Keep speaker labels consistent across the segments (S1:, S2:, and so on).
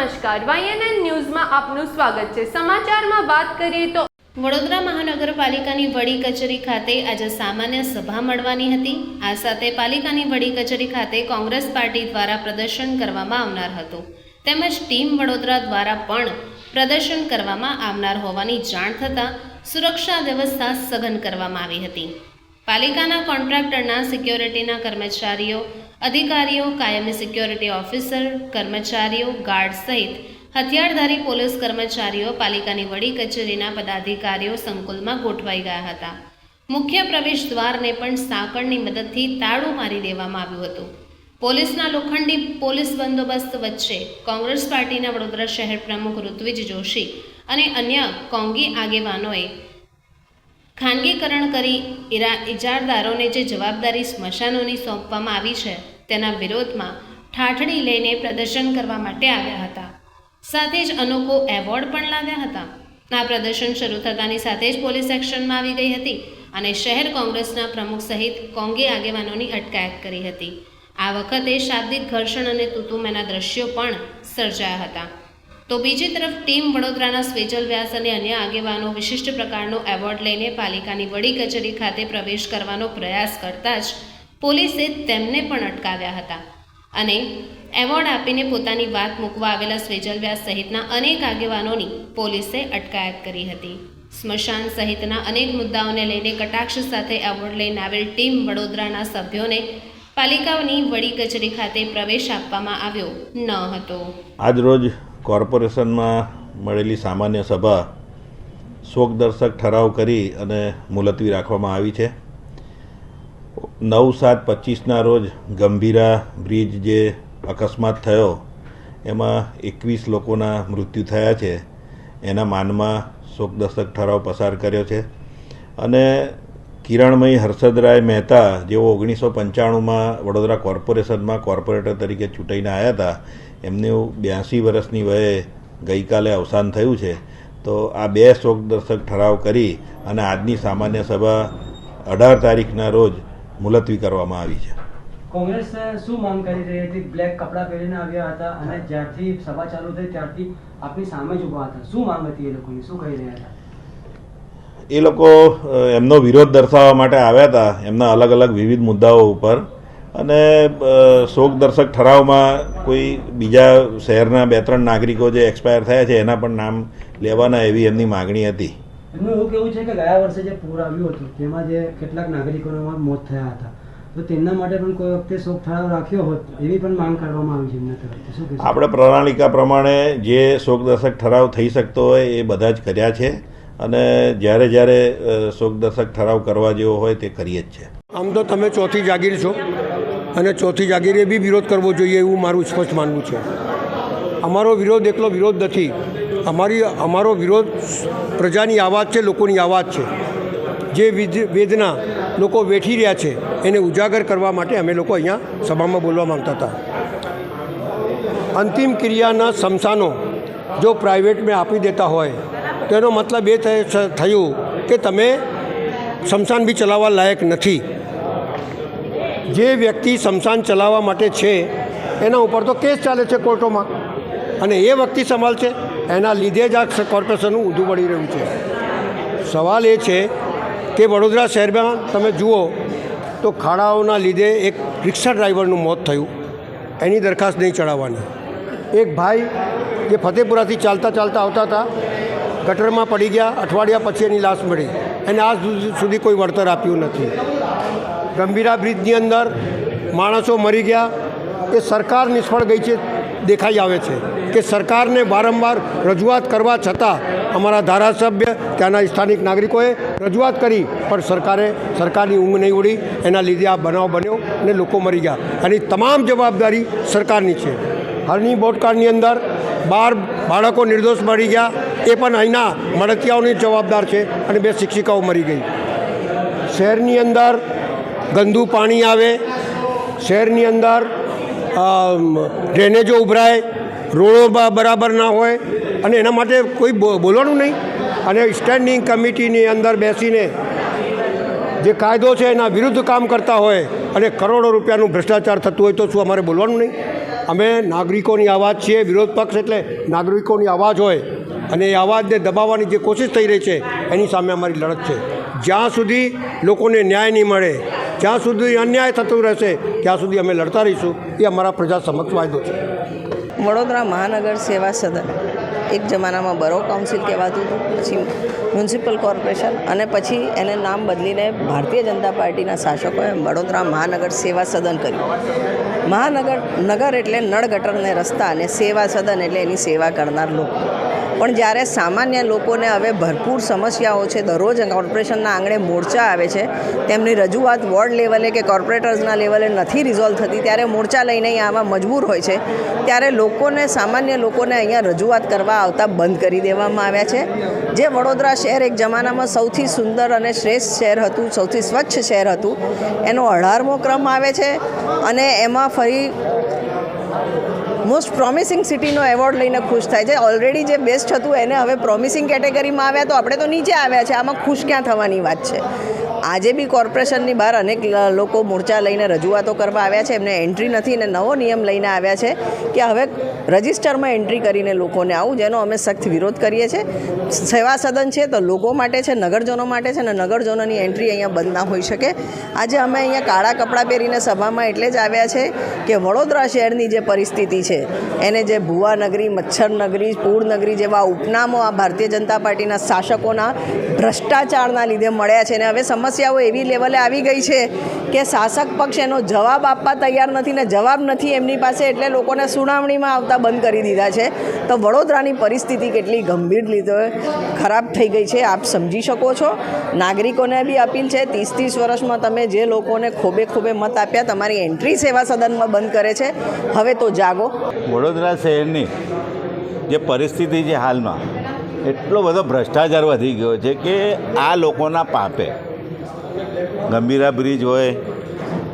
S1: નમસ્કાર. વાયએનએન ન્યૂઝમાં આપનું સ્વાગત છે. સમાચારમાં વાત કરીએ તો
S2: વડોદરા મહાનગરપાલિકાની વડી કચેરી ખાતે આજે સામાન્ય સભા મળવાની હતી. આ સાથે પાલિકાની વડી કચેરી ખાતે કોંગ્રેસ પાર્ટી દ્વારા પ્રદર્શન કરવામાં આવનાર હતું. તેમજ ટીમ વડોદરા દ્વારા પણ પ્રદર્શન કરવામાં આવનાર હોવાની જાણ થતાં સુરક્ષા વ્યવસ્થા સઘન કરવામાં આવી હતી. પાલિકાના કોન્ટ્રાક્ટરના સિક્યોરિટીના કર્મચારીઓ અધિકારીઓ, કાયમી સિક્યોરિટી ઓફિસર, કર્મચારીઓ, ગાર્ડ સહિત હથિયારધારી પોલીસ કર્મચારીઓ, પાલિકાની વડી કચેરીના પદાધિકારીઓ સંકુલમાં ગોઠવાઈ ગયા હતા. મુખ્ય પ્રવેશ દ્વારને પણ સાંકળની મદદથી તાળું મારી દેવામાં આવ્યું હતું. પોલીસના લોખંડી પોલીસ બંદોબસ્ત વચ્ચે કોંગ્રેસ પાર્ટીના વડોદરા શહેર પ્રમુખ ઋત્વિજ જોશી અને અન્ય કોંગી આગેવાનોએ ખાનગીકરણ કરી ઇજારદારોને જે જવાબદારી સ્મશાનોની સોંપવામાં આવી છે તેના વિરોધમાં ઠાઠડી લઈને પ્રદર્શન કરવા માટે આવ્યા હતા. સાથે જ અનોખો એવોર્ડ પણ લાવ્યા હતા. આ પ્રદર્શન શરૂ થતાની સાથે જ પોલીસ એક્શનમાં આવી ગઈ હતી અને શહેર કોંગ્રેસના પ્રમુખ સહિત કોંગી આગેવાનોની અટકાયત કરી હતી. આ વખતે શાબ્દિક ઘર્ષણ અને તુતુમેના દ્રશ્યો પણ સર્જાયા હતા. તો બીજી તરફ ટીમ વડોદરાના સ્વેજલ વ્યાસ અને અન્ય આગેવાનો વિશિષ્ટ પ્રકારનો એવોર્ડ લઈને પાલિકાની વડી કચેરી ખાતે પ્રવેશ કરવાનો પ્રયાસ કરતા જ પોલીસે તેમને પણ અટકાવ્યા હતા અને એવોર્ડ આપીને પોતાની વાત મૂકવા આવેલા સ્વેજલ વ્યાસ સહિતના અનેક આગેવાનોની પોલીસે અટકાયત કરી હતી. સ્મશાન સહિતના અનેક મુદ્દાઓને લઈને કટાક્ષ સાથે એવોર્ડ લઈને આવેલ ટીમ વડોદરાના સભ્યોને પાલિકાઓની વડી કચેરી ખાતે પ્રવેશ આપવામાં આવ્યો ન હતો.
S3: આજરોજ કોર્પોરેશનમાં મળેલી સામાન્ય સભા શોકદર્શક ઠરાવ કરી અને મુલતવી રાખવામાં આવી છે. નવ સાત પચીસના રોજ ગંભીરા બ્રિજ જે અકસ્માત થયો, એમાં એકવીસ લોકોના મૃત્યુ થયા છે. એના માનમાં શોકદર્શક ઠરાવ પસાર કર્યો છે. અને કિરણમય હર્ષદરાય મહેતા, જેઓ ઓગણીસો પંચાણુંમાં વડોદરા કોર્પોરેશનમાં કોર્પોરેટર તરીકે ચૂંટાઈને આવ્યા હતા, એમનું બ્યાસી વર્ષની વયે ગઈકાલે અવસાન થયું છે. તો આ બે શોકદર્શક ઠરાવ કરી અને આજની સામાન્ય સભા અઢાર તારીખના રોજ મુલતવી કરવામાં આવી છે.
S4: કોંગ્રેસ શું માંગ કરી રહી હતી? બ્લેક કપડાં પહેરીને આવ્યા હતા અને જ્યારથી સભા ચાલુ થઈ ત્યારથી આપની સામે જ ઊભા હતા. શું માંગ હતી એ લોકોની? શું કહી રહ્યા હતા?
S3: એ લોકો એમનો વિરોધ દર્શાવવા માટે આવ્યા હતા એમના અલગ અલગ વિવિધ મુદ્દાઓ ઉપર. અને શોક શોકદર્શક ઠરાવમાં કોઈ બીજા શહેરના બે ત્રણ નાગરિકો જે એક્સપાયર થયા છે એના પણ નામ લેવાના એવી એમની માગણી હતી.
S4: એમનું એવું કેવું છે કે ગયા વર્ષે જે પૂર આવ્યું હતું તેમાં જે કેટલાક નાગરિકોના મોત થયા હતા. તો તેમના માટે પણ કોઈ વખતે શોક ઠરાવ રાખ્યો હોત એવી પણ માંગ કરવામાં આવી છે એમના તરફથી. શું
S3: આપણે પ્રણાલિકા પ્રમાણે જે શોકદર્શક ઠરાવ થઈ શકતો હોય એ બધા જ કર્યા છે. અને જ્યારે જ્યારે શોકદર્શક ઠરાવ કરવા જેવો હોય તે કરીએ જ છે.
S5: આમ તો તમે ચોથી જાગીર છો. અને ચોથી જાગીરે બી વિરોધ કરવો જોઈએ એવું મારું સ્પષ્ટ માનવું છે. અમારો વિરોધ એકલો વિરોધ નથી. અમારી, અમારો વિરોધ પ્રજાની આવાજ છે, લોકોની આવાજ છે. જે વિદ- વેદના લોકો વેઠી રહ્યા છે, એને ઉજાગર કરવા માટે અમે લોકો અહીંયા સભામાં બોલવા માંગતા હતા. અંતિમ ક્રિયાના સમસાનો જો પ્રાઇવેટમાં આપી દેતા હોય, તો એનો મતલબ એ થયું કે તમે શમશાન બી ચલાવવા લાયક નથી. જે વ્યક્તિ શમશાન ચલાવવા માટે છે, એના ઉપર તો કેસ ચાલે છે કોર્ટોમાં. અને એ વ્યક્તિ સંભાળશે? એના લીધે જ આ કોર્પોરેશનનું ઊંધું પડી રહ્યું છે. સવાલ એ છે કે વડોદરા શહેરમાં તમે જુઓ તો ખાડાઓના લીધે એક રિક્ષા ડ્રાઈવરનું મોત થયું. એની દરખાસ્ત નહીં ચડાવવાની એક ભાઈ જે ફતેપુરાથી ચાલતા ચાલતા આવતા હતા, ગટરમાં પડી ગયા, અઠવાડિયા પછી એની લાશ મળી. એને આજ સુધી કોઈ વળતર આપ્યું નથી. ગંભીરા બ્રિજની અંદર માણસો મરી ગયા. એ સરકાર નિષ્ફળ ગઈ છે. દેખાઈ આવે છે કે સરકારને વારંવાર રજૂઆત કરવા છતાં અમારા ધારાસભ્ય, ત્યાંના સ્થાનિક નાગરિકોએ રજૂઆત કરી, પણ સરકારે સરકારની ઊંઘ નહીં ઉડી. એના લીધે આ બનાવ બન્યો અને લોકો મરી ગયા. એની તમામ જવાબદારી સરકારની છે. હાલની બોટકાળની અંદર બાર બાળકો નિર્દોષ મરી ગયા. એ પણ અહીંના મળતિયાઓની જવાબદાર છે અને બે શિક્ષિકાઓ મરી ગઈ. શહેરની અંદર ગંદુ પાણી આવે. શહેરની અંદર ડ્રેનેજો ઉભરાય, રોડો બરાબર ના હોય, અને એના માટે કોઈ બોલવાનું નહીં. અને સ્ટેન્ડિંગ કમિટીની અંદર બેસીને જે કાયદો છે એના વિરુદ્ધ કામ કરતા હોય અને કરોડો રૂપિયાનું ભ્રષ્ટાચાર થતું હોય તો શું અમારે બોલવાનું નહીં? અમે નાગરિકોની અવાજ છીએ, વિરોધ પક્ષ એટલે નાગરિકોની અવાજ હોય અને એ અવાજને દબાવવાની જે કોશિશ થઈ રહી છે, એની સામે અમારી લડત છે. જ્યાં સુધી લોકોને ન્યાય નહીં મળે જ્યાં સુધી અન્યાય થતું રહેશે, ત્યાં સુધી અમે લડતા રહીશું. એ અમારા પ્રજા સમક્ષ વાયદો છે.
S6: વડોદરા મહાનગર સેવા સદન. એક જમાનામાં બરો કાઉન્સિલ કહેવાતું હતું, પછી મ્યુનિસિપલ કોર્પોરેશન અને પછી એને નામ બદલીને ભારતીય જનતા પાર્ટીના શાસકોએ વડોદરા મહાનગર સેવા સદન કર્યું. મહાનગર, નગર એટલે નળ ગટરને રસ્તા અને સેવા સદન એટલે એની સેવા કરનાર લોકો. પણ જ્યારે સામાન્ય લોકોને હવે ભરપૂર સમસ્યાઓ છે, દરરોજ કોર્પોરેશનના આંગણે મોરચા આવે છે, તેમની રજૂઆત વોર્ડ લેવલે કે કોર્પોરેટર્સના લેવલે નથી રિઝોલ્વ થતી, ત્યારે મોરચા લઈને અહીંયા આવવા મજબૂર હોય છે, ત્યારે લોકોને, સામાન્ય લોકોને અહીંયા રજૂઆત કરવા આવતા બંધ કરી દેવામાં આવ્યા છે. જે વડોદરા શહેર એક જમાનામાં સૌથી સુંદર અને શ્રેષ્ઠ શહેર હતું, સૌથી સ્વચ્છ શહેર હતું, એનો અઢારમો ક્રમ આવે છે, અને એમાં ફરી મોસ્ટ પ્રોમિસિંગ સિટીનો એવોર્ડ લઈને ખુશ થાય છે. ઓલરેડી જે બેસ્ટ હતું એને હવે પ્રોમિસિંગ કેટેગરીમાં આવ્યા તો આપણે તો નીચે આવ્યા છે. આમાં ખુશ ક્યાં થવાની વાત છે? આજે બી કોર્પોરેશનની બહાર અનેક લોકો મોરચા લઈને રજૂઆતો કરવા આવ્યા છે. એમને એન્ટ્રી નથી અને નવો નિયમ લઈને આવ્યા છે કે હવે રજિસ્ટરમાં એન્ટ્રી કરીને લોકોને આવું, જેનો અમે સખ્ત વિરોધ કરીએ છીએ. સેવા સદન છે તો લોકો માટે છે, નગરજનો માટે છે અને નગરજનોની એન્ટ્રી અહીંયા બંધ ના હોઈ શકે. આજે અમે અહીંયા કાળા કપડાં પહેરીને સભામાં એટલે જ આવ્યા છે કે વડોદરા શહેરની જે પરિસ્થિતિ છે, એને જે ભુવા નગરી, મચ્છર નગરી, પૂર નગરી જેવા ઉપનામો આ ભારતીય જનતા પાર્ટીના શાસકોના ભ્રષ્ટાચારના લીધે મળ્યા છે. અને હવે સમસ્યાઓ એવી લેવલે આવી ગઈ છે કે શાસક પક્ષ એનો જવાબ આપવા તૈયાર નથી ને જવાબ નથી એમની પાસે એટલે લોકોને સુનાવણીમાં આવતા બંધ કરી દીધા છે. તો વડોદરાની પરિસ્થિતિ કેટલી ગંભીર લીધે ખરાબ થઈ ગઈ છે આપ સમજી શકો છો. નાગરિકોને બી અપીલ છે ત્રીસ ત્રીસ વર્ષમાં તમે જે લોકોને ખોબે ખોબે મત આપ્યા તમારી એન્ટ્રી સેવા સદનમાં બંધ કરે છે. હવે તો જાગો.
S7: વડોદરા શહેરની જે પરિસ્થિતિ છે હાલમાં, એટલો બધો ભ્રષ્ટાચાર વધી ગયો છે કે આ લોકોના પાપે ગંભીરા બ્રિજ હોય,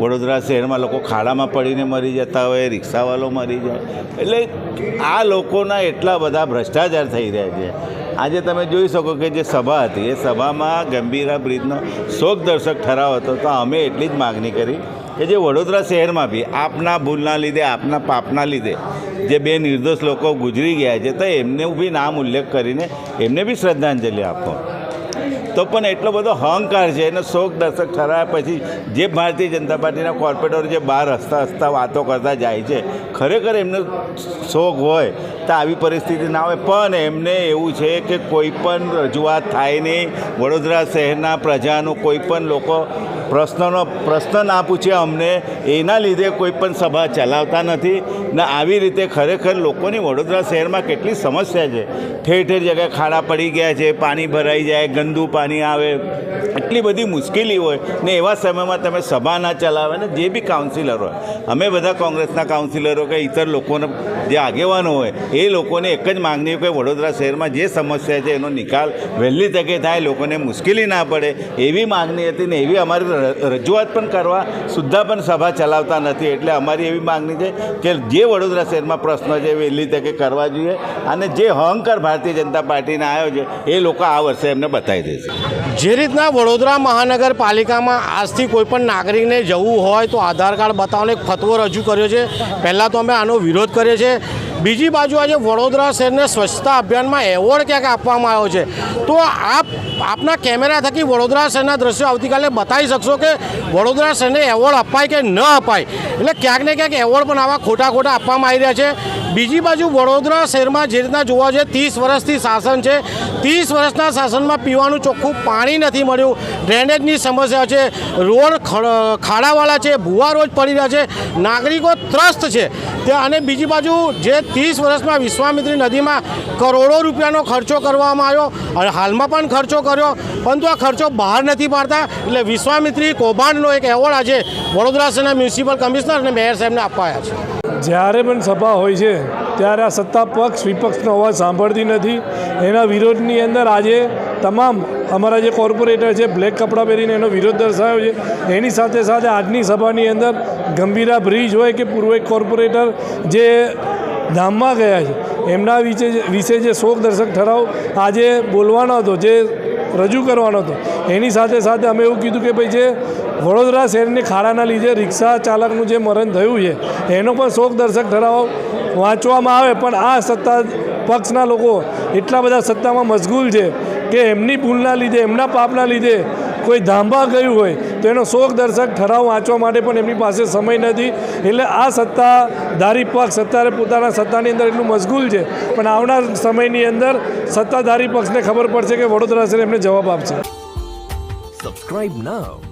S7: વડોદરા શહેરમાં લોકો ખાડામાં પડીને મરી જતા હોય, રિક્ષાવાળો મરી જાય. એટલે આ લોકોના એટલા બધા ભ્રષ્ટાચાર થઈ રહ્યા છે. આજે તમે જોઈ શકો કે જે સભા હતી, એ સભામાં ગંભીરા બ્રિજનો શોકદર્શક ઠરાવ હતો. તો અમે એટલી જ માગણી કરી કે જે વડોદરા શહેરમાં બી આપના ભૂલના લીધે, આપના પાપના લીધે જે બે નિર્દોષ લોકો ગુજરી ગયા છે, તો એમને બી નામ ઉલ્લેખ કરીને એમને બી શ્રદ્ધાંજલિ આપો. તો પણ એટલો બધો અહંકાર છે એને શોક દર્શક ઠરાવ્યા પછી જે ભારતીય જનતા પાર્ટીના કોર્પોરેટરો જે બહાર હસતા હસતા વાતો કરતા જાય છે, ખરેખર એમનો શોખ હોય તો આવી પરિસ્થિતિ ના હોય. પણ એમને એવું છે કે કોઈ પણ રજૂઆત થાય નહીં. વડોદરા શહેરના પ્રજાનું કોઈ પણ લોકો પ્રશ્નનો પ્રશ્ન ના પૂછે. અમને એના લીધે કોઈ પણ સભા ચલાવતા નથી. ને આવી રીતે ખરેખર લોકોની વડોદરા શહેરમાં કેટલી સમસ્યા છે. ઠેર ઠેર જગ્યાએ ખાડા પડી ગયા છે, પાણી ભરાઈ જાય, ગંદુ પાણી આવે. એટલી બધી મુશ્કેલી હોય ને એવા સમયમાં તમે સભા ના ચલાવે ને જે બી કાઉન્સિલર હોય. અમે બધા કોંગ્રેસના કાઉન્સિલરો કે ઇતર લોકોને જે આગેવાનો હોય એ લોકોને એક જ માગણી કે વડોદરા શહેરમાં જે સમસ્યા છે એનો નિકાલ વહેલી તકે થાય, લોકોને મુશ્કેલી ના પડે. એવી માગણી હતી ને એવી અમારી રજૂઆત પણ કરવા સુદ્ધા પણ સભા ચલાવતા નથી. એટલે અમારી એવી માગણી છે કે જે વડોદરા શહેરમાં પ્રશ્નો છે વહેલી તકે કરવા જોઈએ અને જે અહંકાર ભારતીય જનતા પાર્ટીને આવ્યો છે એ લોકો આ વર્ષે એમને બતાવી દેશે.
S8: જે રીતના વડોદરા મહાનગરપાલિકામાં આજથી કોઈ પણ નાગરિકને જવું હોય તો આધાર કાર્ડ બતાવવાનો એક ફતવો રજૂ કર્યો છે. પહેલાં તો અમે આનો વિરોધ કર્યો છીએ બીજી બાજુ આજે વડોદરા શહેરને સ્વચ્છતા અભિયાનમાં એવોર્ડ ક્યાંક આપવામાં આવ્યો છે? તો આપ, આપના કેમેરા થકી વડોદરા શહેરના દ્રશ્યો આવતીકાલે બતાવી શકશો કે વડોદરા શહેરને એવોર્ડ અપાય કે ન અપાય? એટલે ક્યાંક ને ક્યાંક એવોર્ડ પણ આવા ખોટા ખોટા આપવામાં આવી રહ્યા છે. બીજી બાજુ વડોદરા શહેરમાં જે રીતના જોવા જઈએ, ત્રીસ વર્ષથી શાસન છે. ત્રીસ વર્ષના શાસનમાં પીવાનું ચોખ્ખું પાણી નથી મળ્યું. ડ્રેનેજની સમસ્યા છે. રોડ ખાડાવાળા છે. ભૂવા રોજ પડી રહ્યા છે. નાગરિકો ત્રસ્ત છે. તે અને બીજી બાજુ જે ત્રીસ વર્ષમાં વિશ્વામિત્રી નદીમાં કરોડો રૂપિયાનો ખર્ચો કરવામાં આવ્યો અને હાલમાં પણ ખર્ચો કર્યો. પરંતુ આ ખર્ચો બહાર નથી પાડતા. એટલે વિશ્વામિત્રી કૌભાંડનો એક એવોર્ડ આજે વડોદરા શહેરના મ્યુનિસિપલ કમિશનર અને મેયર સાહેબને અપાયા છે.
S9: જ્યારે પણ સભા હોય છે, ત્યારે આ સત્તા પક્ષ વિપક્ષનો અવાજ સાંભળતી નથી. એના વિરોધની અંદર આજે તમામ અમારા જે કોર્પોરેટર છે, બ્લેક કપડાં પહેરીને એનો વિરોધ દર્શાવ્યો છે. એની સાથે સાથે આજની સભાની અંદર ગંભીરા બ્રિજ હોય કે પૂર્વ કોર્પોરેટર જે ધામમાં ગયા છે, એમના વિશે વિશે જે શોક દર્શક ઠરાવ આજે બોલવાનો હતો, જે રજૂ કરવાનો હતો. એની સાથે સાથે અમે એવું કીધું કે ભાઈ જે વડોદરા શહેરની ખાડાના લીધે રિક્ષા ચાલકનું જે મરણ થયું છે, એનો પણ શોકદર્શક ઠરાવ વાંચવામાં આવે. પણ આ સત્તા પક્ષના લોકો એટલા બધા સત્તામાં મશગુલ છે કે એમની ભૂલના લીધે, એમના પાપના લીધે કોઈ ધાંભા ગયું હોય, તો એનો શોકદર્શક ઠરાવ વાંચવા માટે પણ એમની પાસે સમય નથી. એટલે આ સત્તાધારી પક્ષ અત્યારે પોતાના સત્તાની અંદર એટલું મશગુલ છે. પણ આવનાર સમયની અંદર સત્તાધારી પક્ષને ખબર પડશે કે વડોદરા શહેર એમને જવાબ આપશે.
S10: Subscribe now